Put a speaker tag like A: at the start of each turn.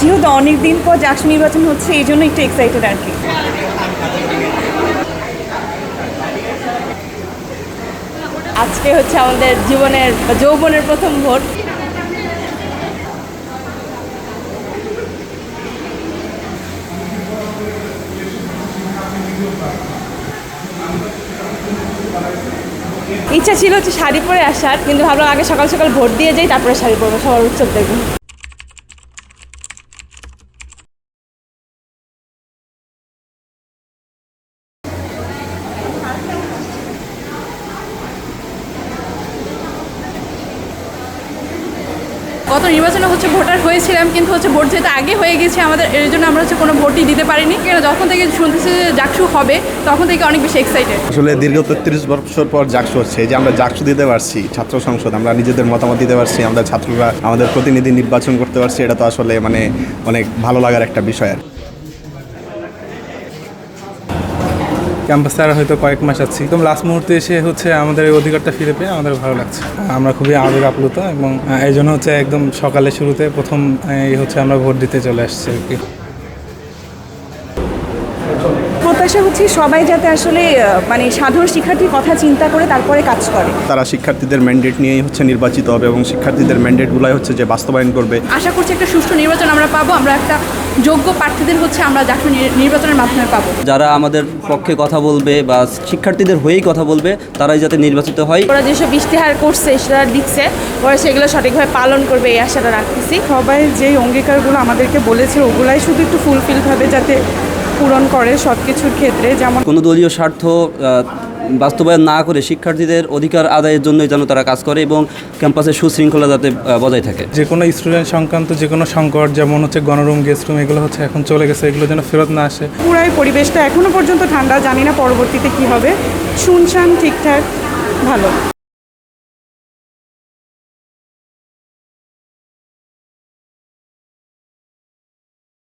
A: যেহেতু অনেক দিন পর জাকসু নির্বাচন হচ্ছে, এই জন্য একটু এক্সাইটেড আর কি। আজকে হচ্ছে আমাদের জীবনের যৌবনের প্রথম ভোট। ইচ্ছা ছিল হচ্ছে শাড়ি পরে আসার, কিন্তু ভাবলাম আগে সকাল সকাল ভোট দিয়ে যাই, তারপরে শাড়ি পরবো, সবার উৎসব দেখব।
B: গত নির্বাচনে হচ্ছে ভোটার হয়েছিলাম, কিন্তু হচ্ছে ভোট যেহেতু আগে হয়ে গেছে, আমাদের এর জন্য আমরা হচ্ছে কোনো ভোটই দিতে পারিনি। কেন? যখন থেকে শুনতেছি যে জাকসু হবে, তখন থেকে অনেক বেশি এক্সাইটেড
C: আসলে দীর্ঘ তেত্রিশ বছর পর জাকসু হচ্ছে যে আমরা জাকসু দিতে পারছি, ছাত্র সংসদ, আমরা নিজেদের মতামত দিতে পারছি, আমরা ছাত্ররা আমাদের প্রতিনিধি নির্বাচন করতে পারছি, এটা তো আসলে মানে অনেক ভালো লাগার একটা বিষয় আর
D: ক্যাম্পাসে আর হয়তো কয়েক মাস আছি। একদম লাস্ট মুহূর্তে এসে হচ্ছে আমাদের এই অধিকারটা ফিরে পেয়ে আমাদের ভালো লাগছে। আমরা খুবই আবেগ আপ্লুত এবং এই জন্য হচ্ছে একদম সকালে শুরুতে প্রথম এই হচ্ছে আমরা ভোট দিতে চলে আসছি আর কি।
A: প্রত্যাশা হচ্ছে সবাই যাতে আসলে মানে সাধারণ শিক্ষার্থীর কথা চিন্তা করে তারপরে কাজ করে।
C: তারা শিক্ষার্থীদের ম্যান্ডেট নিয়েই হচ্ছে নির্বাচিত হবে এবং শিক্ষার্থীদের ম্যান্ডেটগুলাই হচ্ছে যে বাস্তবায়ন করবে।
B: আশা করছি একটা সুষ্ঠু নির্বাচন আমরা পাবো আমরা একটা যোগ্য প্রার্থীদের হচ্ছে আমরা জাকসু নির্বাচনের মাধ্যমে পাবো।
E: যারা আমাদের পক্ষে কথা বলবে বা শিক্ষার্থীদের হয়েই কথা বলবে তারাই যাতে নির্বাচিত হয়।
A: ওরা যেসব ইশতেহার করছে সেটা দিচ্ছে ওরা সেগুলো সঠিকভাবে পালন করবে এই আশাটা রাখতেছি।
F: সবাই যেই অঙ্গীকারগুলো আমাদেরকে বলেছে ওগুলাই শুধু একটু ফুলফিলভাবে যাতে পূরণ করে সব কিছুর ক্ষেত্রে যেমন
E: কোনো দলীয় স্বার্থ বাস্তবায়ন না করে শিক্ষার্থীদের অধিকার আদায়ের জন্যই যেন তারা কাজ করে এবং ক্যাম্পাসের সুশৃঙ্খলা যাতে বজায় থাকে।
D: যে কোনো স্টুডেন্ট সংক্রান্ত যে কোনো সংকট যেমন হচ্ছে গণরুম গেস্ট রুম এগুলো হচ্ছে এখন চলে গেছে এগুলো যেন ফেরত না আসে।
F: পুরাই পরিবেশটা এখনও পর্যন্ত ঠান্ডা জানি না পরবর্তীতে কি হবে। শুনশান ঠিকঠাক ভালো।